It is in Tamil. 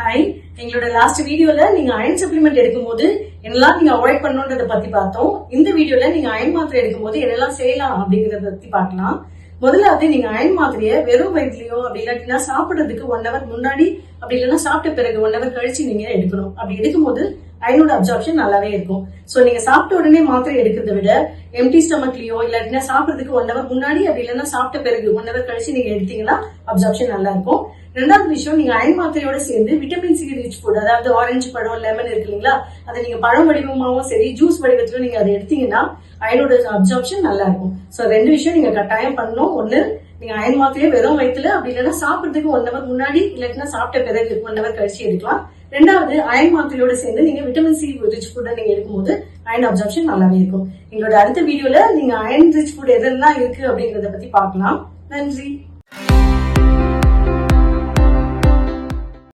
ஹாய் எங்களோட லாஸ்ட் வீடியோல நீங்க அயன் சப்ளிமெண்ட் எடுக்கும்போது என்னெல்லாம் நீங்க அவாய்ட் பண்ணணுன்றத பத்தி பார்த்தோம். இந்த வீடியோல நீங்க அயன் மாத்திரை எடுக்கும்போது என்னெல்லாம் செய்யலாம் அப்படிங்கறத பத்தி பார்க்கலாம். முதலாவது நீங்க அயன் மாத்திரையை வெறும் வயிற்றுலயோ அப்படி இல்லாட்டினா சாப்பிடுறதுக்கு ஒன் ஹவர் முன்னாடி அப்படி இல்லைன்னா சாப்பிட்ட பிறகு ஒன் ஹவர் கழிச்சு நீங்க எடுக்கணும். அப்படி எடுக்கும்போது அயனோட அப்சார்ப்ஷன் நல்லாவே இருக்கும். சோ நீங்க சாப்பிட்ட உடனே மாத்திரை எடுக்கிறத விட எம்டி ஸ்டமக்லயோ இல்லாட்டினா சாப்பிடுறதுக்கு ஒன் ஹவர் முன்னாடி அப்படி இல்லைன்னா சாப்பிட்ட பிறகு ஒன் ஹவர் கழிச்சு நீங்க எடுத்தீங்கன்னா அப்சார்ப்ஷன் நல்லா இருக்கும். ரெண்டாவது விஷயம் நீங்க அயன் மாத்திரையோட சேர்ந்து விட்டமின் சி ரிச் ஃபுட் அதாவது ஆரஞ்சு பழம் லெமன் இருக்கு இல்லைங்களா? அதை நீங்க பழம் வடிவமாகவும் சரி ஜூஸ் வடிவத்திலும் நீங்க அதை எடுத்தீங்கன்னா அயனோட அப்சார்ப்ஷன் நல்லா இருக்கும். ஸோ ரெண்டு விஷயம் நீங்க கட்டாயம் பண்ணணும். ஒன்னு நீங்க அயன் மாத்திரையே வெறும் வயிற்றுல அப்படி இல்லைன்னா சாப்பிட்றதுக்கு ஒன் ஹவர் முன்னாடி இல்லாட்டினா சாப்பிட்ட பிறகு ஒன் ஹவர் கழிச்சு எடுக்கலாம். ரெண்டாவது அயன் மாத்திரையோட சேர்ந்து நீங்க விட்டமின் சி ரிச் ஃபுட்டை நீங்க எடுக்கும்போது அயன் அப்சார்ப்ஷன் நல்லாவே இருக்கும். எங்களோட அடுத்த வீடியோல நீங்க அயன் ரிச் ஃபுட் எதெல்லாம் இருக்கு அப்படிங்கறத பத்தி பார்க்கலாம். நன்றி.